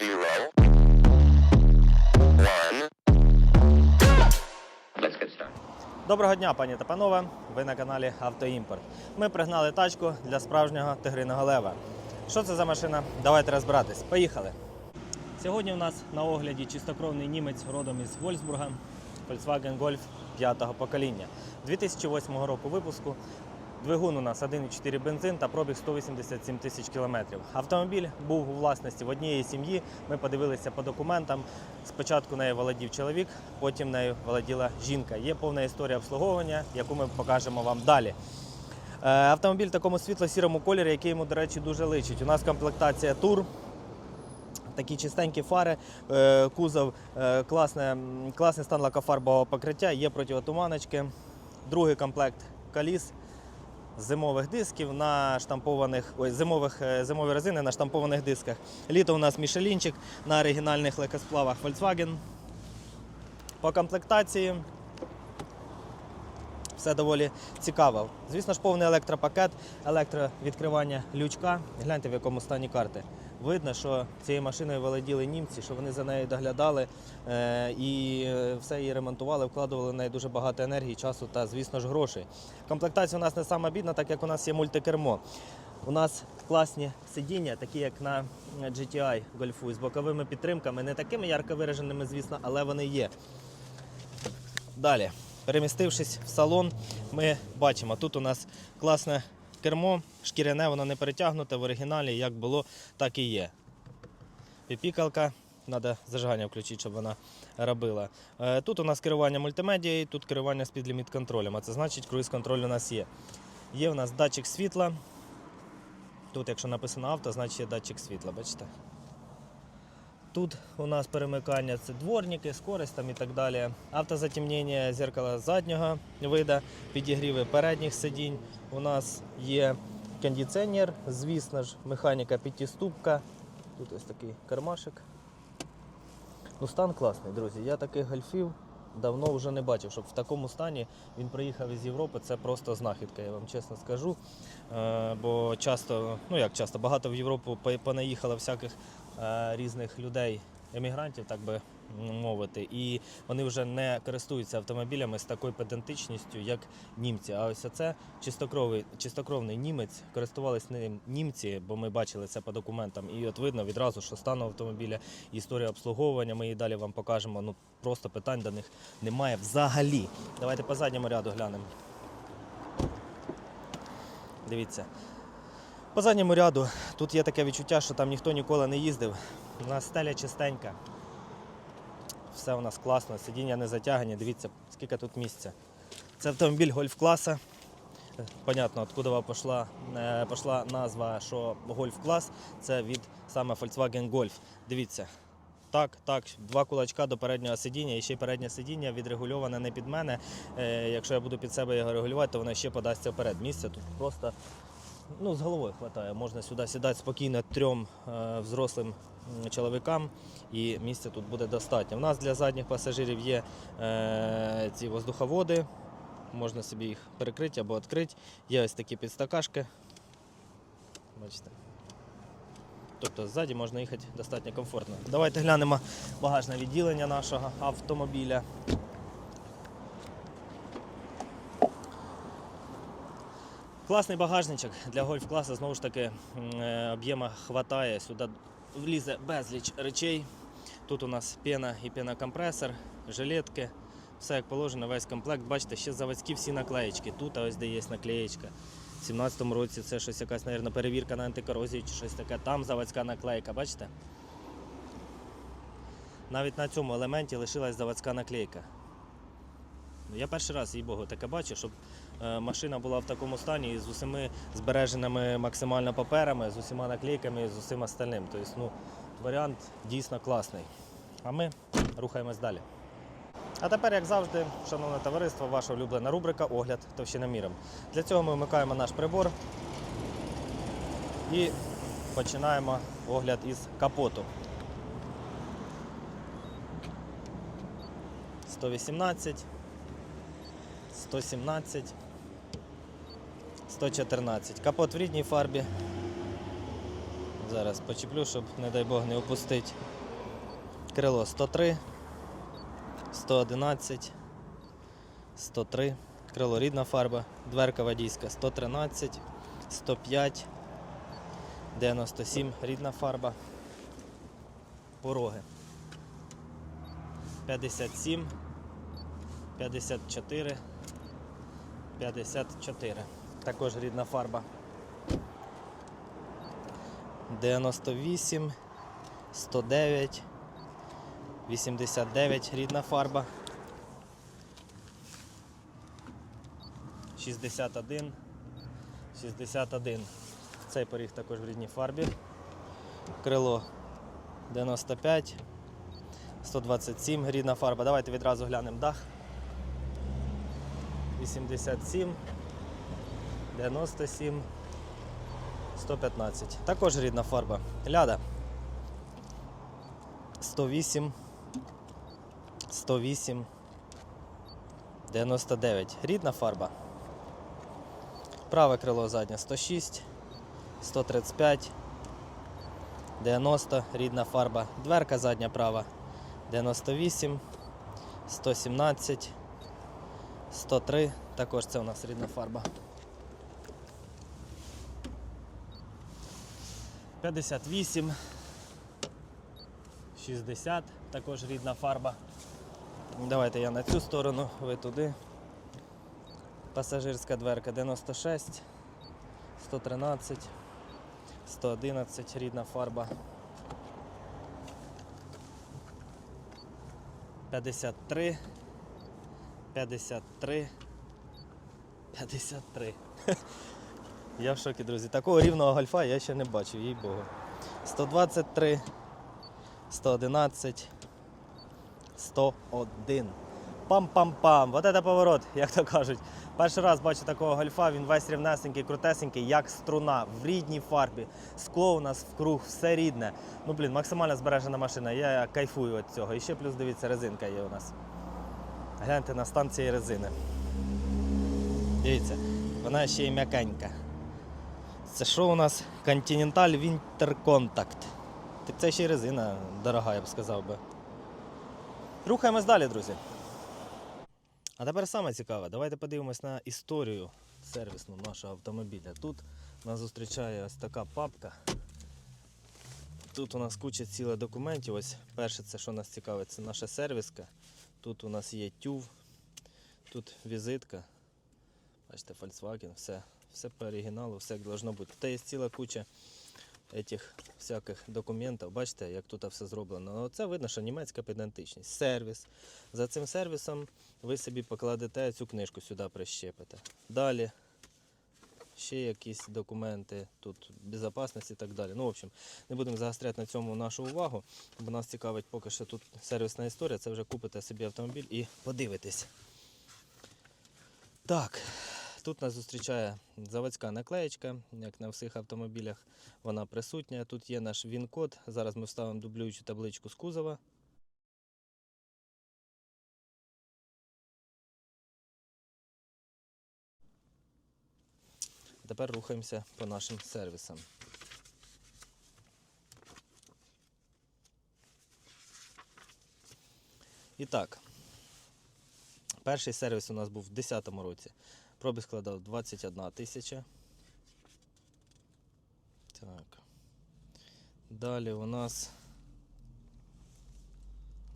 zero. Доброго дня, пані та панове. Ви на каналі Автоімпорт. Ми пригнали тачку для справжнього тигриного лева. Що це за машина? Давайте розбиратись. Поїхали. Сьогодні у нас на огляді чистокровний німець родом із Вольсбурга Volkswagen Golf 5-го покоління 2008 року випуску. Двигун у нас 1,4 бензин та пробіг 187 тисяч кілометрів. Автомобіль був у власності в однієї сім'ї. Ми подивилися по документам. Спочатку нею володів чоловік, потім нею володіла жінка. Є повна історія обслуговування, яку ми покажемо вам далі. Е, Автомобіль в такому світло-сірому кольорі, який йому, до речі, дуже личить. У нас комплектація тур. Такі чистенькі фари, е, кузов, е, класне, класний стан лакофарбового покриття, є противотуманочки. Другий комплект коліс зимових дисків на штампованих, ой, зимових, е, зимові резини на штампованих дисках. Літо у нас Мішелінчик на оригінальних легкосплавах Volkswagen. По комплектації все доволі цікаво. Звісно ж, повний електропакет, електровідкривання лючка. Гляньте, в якому стані карти. Видно, що цією машиною володіли німці, що вони за нею доглядали е, і е, все її ремонтували, вкладували в неї дуже багато енергії, часу та, звісно ж, грошей. Комплектація у нас не сама бідна, так як у нас є мультикермо. У нас класні сидіння, такі як на GTI Golf з боковими підтримками, не такими ярко вираженими, звісно, але вони є. Далі, перемістившись в салон, ми бачимо, тут у нас класне кермо, шкіряне, воно не перетягнуте в оригіналі, як було, так і є. Піпікалка, треба зажигання включити, щоб вона робила. Е, Тут у нас керування мультимедією, тут керування з підліміт контролем, а це значить круїз контроль у нас є. Є у нас датчик світла. Тут, якщо написано авто, значить є датчик світла, бачите? Тут у нас перемикання це дворники, скорість там і так далі. Автозатемнення зеркала заднього вида, підігріви передніх сидінь. У нас є кондиціонер, звісно ж, механіка п'ятиступка. Тут ось такий кармашик. Ну, стан класний, друзі. Я таких гольфів давно вже не бачив, щоб в такому стані він приїхав із Європи. Це просто знахідка, я вам чесно скажу. Е, бо часто, ну як часто, багато в Європу понаїхало всяких е, різних людей, емігрантів, так би мовити, і вони вже не користуються автомобілями з такою педантичністю, як німці. А ось це чистокровний, чистокровний німець, користувались ним німці, бо ми бачили це по документам. І от видно відразу, що стан автомобіля, історія обслуговування. Ми її далі вам покажемо. Ну просто питань до них немає взагалі. Давайте по задньому ряду глянемо. Дивіться. По задньому ряду тут є таке відчуття, що там ніхто ніколи не їздив. У нас стеля чистенька. Все у нас класно, сидіння не затягані. Дивіться, скільки тут місця. Це автомобіль гольф класа. Е, Понятно, откуда пішла, е, пішла назва, що гольф клас це від саме Volkswagen Golf. Дивіться. Так, так, два кулачка до переднього сидіння, і ще переднє сидіння відрегульоване не під мене. Е, якщо я буду під себе його регулювати, то воно ще подасться вперед. Місця тут просто ну, з головою вистачає. Можна сюди сідати спокійно трьом е, взрослим чоловікам, і місця тут буде достатньо. У нас для задніх пасажирів є е, ці воздуховоди, можна собі їх перекрити або відкрити. Є ось такі підстакашки. Бачите. Тобто ззаді можна їхати достатньо комфортно. Давайте глянемо багажне відділення нашого автомобіля. Класний багажничок для гольф-класу, знову ж таки, е, об'єма хватає. Сюди влізе безліч речей. Тут у нас пена і пенокомпресор, жилетки, все як положено, весь комплект. Бачите, ще заводські всі наклеєчки. Тут ось де є наклеєчка. У 17-му році це щось якась, мабуть, перевірка на антикорозію чи щось таке. Там заводська наклейка, бачите? Навіть на цьому елементі лишилась заводська наклейка. Ну, Я перший раз, їй Богу, таке бачу, щоб машина була в такому стані з усіми збереженими максимально паперами, з усіма наклейками, з усім остальним. Тобто, ну, варіант дійсно класний. А ми рухаємось далі. А тепер, як завжди, шановне товариство, ваша улюблена рубрика Огляд товщиноміром. Для цього ми вмикаємо наш прибор і починаємо огляд із капоту. 118, 117, 114. Капот в рідній фарбі. Зараз почеплю, щоб, не дай Бог, не опустити. Крило 103, 111, 103. Крило рідна фарба, дверка водійська 113, 105, 97 рідна фарба. Пороги 57, 54, 54. Також рідна фарба. 98, 109, 89 рідна фарба. 61, 61. Цей поріг також в рідній фарбі. Крило 95, 127 рідна фарба. Давайте відразу глянемо дах. 87, 97, 115. Також рідна фарба. Ляда. 108, 108, 99. Рідна фарба. Праве крило заднє 106, 135, 90, рідна фарба. Дверка задня права 98, 117, 103. Також це у нас рідна фарба. 58, 60, також рідна фарба. Давайте я на цю сторону, ви туди. Пасажирська дверка 96, 113, 111, рідна фарба. 53, 53, 53. Я в шокі, друзі. Такого рівного гольфа я ще не бачив, їй Богу. 123, 111, 101. Пам-пам-пам. Вот это поворот, як то кажуть. Перший раз бачу такого гольфа, він весь рівнесенький, крутесенький, як струна, в рідній фарбі. Скло у нас вкруг, все рідне. Ну, блін, максимально збережена машина. Я кайфую від цього. І ще плюс дивіться, резинка є у нас. Гляньте на стан цієї резини. Дивіться, вона ще й м'якенька. Це що у нас? Continental Winter Contact. Так це ще й резина дорога, я б сказав би. Рухаємось далі, друзі. А тепер саме цікаве, давайте подивимось на історію сервісну нашого автомобіля. Тут нас зустрічає ось така папка. Тут у нас куча ціле документів. Ось перше, це що нас цікавить, це наша сервіска. Тут у нас є тюв, тут візитка. Бачите, Volkswagen, все, все по оригіналу, все як должно бути. Тут є ціла куча этих всяких документів. Бачите, як тут все зроблено. Ну, Це видно, що німецька педантичність. Сервіс. За цим сервісом ви собі покладете цю книжку сюди прищепите. Далі ще якісь документи, тут безпечність і так далі. Ну, в общем, не будемо загостряти на цьому нашу увагу, бо нас цікавить поки що тут сервісна історія. Це вже купите собі автомобіль і подивитесь. Так, тут нас зустрічає заводська наклеєчка, як на всіх автомобілях вона присутня. Тут є наш він-код. Зараз ми вставимо дублюючу табличку з кузова. Тепер рухаємося по нашим сервісам. І так, перший сервіс у нас був в 2010 році. Пробіг складав 21 тисяча. Так. Далі у нас.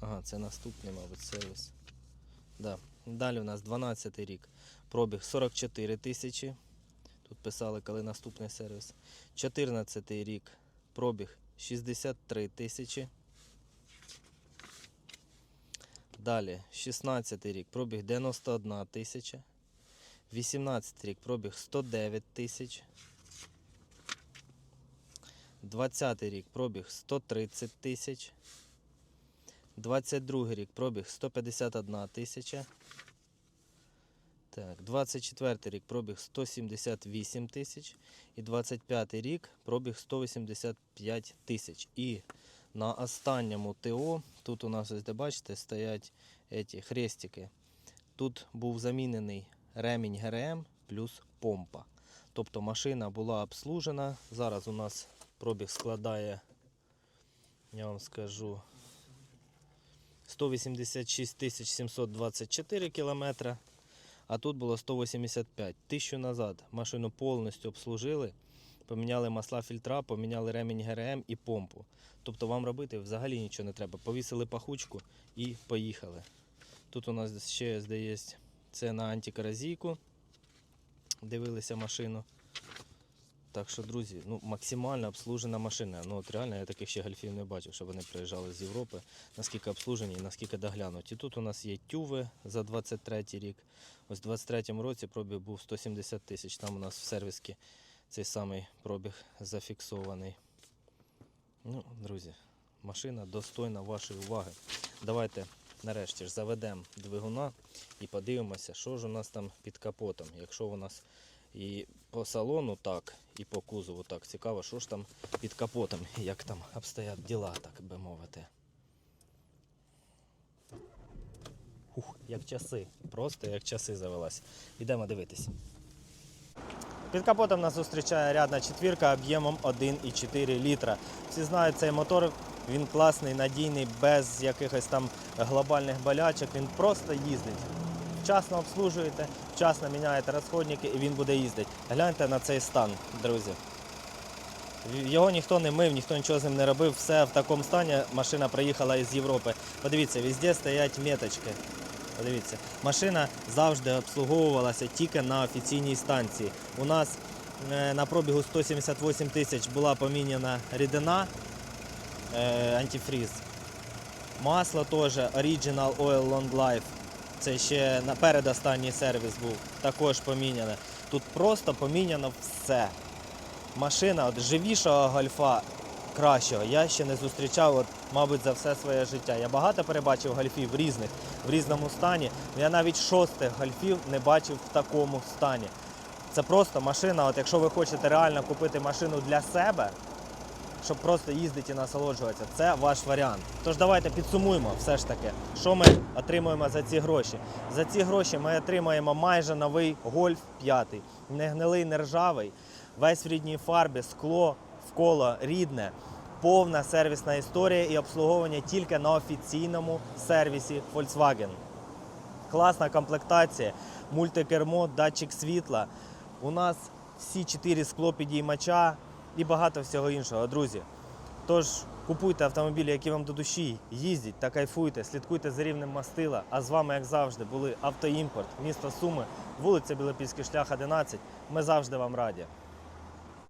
Ага, це наступний, мабуть, сервіс. Да. Далі у нас 12 рік. Пробіг 44 тисячі. Тут писали, коли наступний сервіс. 14 рік. Пробіг 63 тисячі. Далі 16 рік. Пробіг 91 тисяча. 18 рік. Пробіг 109 тисяч. 20 рік. Пробіг 130 тисяч. 22 рік. Пробіг 151 тисяча. Так, 24 рік пробіг 178 тисяч і 25 рік пробіг 185 тисяч. І на останньому ТО, тут у нас ось де бачите, стоять ці хрестики. Тут був замінений ремінь ГРМ плюс помпа. Тобто машина була обслужена. Зараз у нас Пробіг складає, я вам скажу, 186 тисяч 724 кілометра, а тут було 185. Тисячу назад машину повністю обслужили, поміняли масла фільтра, поміняли ремінь ГРМ і помпу. Тобто вам робити взагалі нічого не треба. Повісили пахучку і поїхали. Тут у нас ще здається, це на антикоразійку. Дивилися машину. Так що, друзі, ну максимально обслужена машина. Ну от реально я таких ще гольфів не бачив, щоб вони приїжджали з Європи, наскільки обслужені і наскільки доглянуті. Тут у нас є тюви за 23 рік. Ось в 23-му році пробіг був 170 тисяч. Там у нас в сервісі цей самий пробіг зафіксований. Ну, друзі, машина достойна вашої уваги. Давайте нарешті ж заведемо двигуна і подивимося, що ж у нас там під капотом. Якщо у нас і по салону так, і по кузову так цікаво, що ж там під капотом, як там обстоять діла, так би мовити. Ух, як часи, просто як часи завелась. Ідемо дивитись. Під капотом нас зустрічає рядна четвірка об'ємом 1,4 літра. Всі знають цей мотор, він класний, надійний, без якихось там глобальних болячок. Він просто їздить. Вчасно обслужуєте, вчасно міняєте розходники і він буде їздити. Гляньте на цей стан, друзі. Його ніхто не мив, ніхто нічого з ним не робив. Все в такому стані. Машина приїхала із Європи. Подивіться, везде стоять меточки. Подивіться, машина завжди обслуговувалася тільки на офіційній станції. У нас е, на пробігу 178 тисяч була поміняна рідина, е, антифріз. Масло теж Original Oil Long Life. Це ще наперед останній сервіс був. Також поміняне. Тут просто поміняно все. Машина от живішого гольфа кращого я ще не зустрічав, от, мабуть, за все своє життя. Я багато перебачив гольфів різних, в різному стані. Я навіть шостих гольфів не бачив в такому стані. Це просто машина, от якщо ви хочете реально купити машину для себе, щоб просто їздити і насолоджуватися, це ваш варіант. Тож давайте підсумуємо все ж таки, що ми отримуємо за ці гроші. За ці гроші ми отримаємо майже новий гольф 5, не гнилий, не ржавий, весь в рідній фарбі, скло вколо рідне, повна сервісна історія і обслуговування тільки на офіційному сервісі Volkswagen. Класна комплектація, мультикермо, датчик світла. У нас всі чотири склопідіймача і багато всього іншого, друзі. Тож купуйте автомобілі, які вам до душі, їздіть та кайфуйте, слідкуйте за рівнем мастила. А з вами, як завжди, були Автоімпорт, місто Суми, вулиця Білопільський шлях 11. Ми завжди вам раді.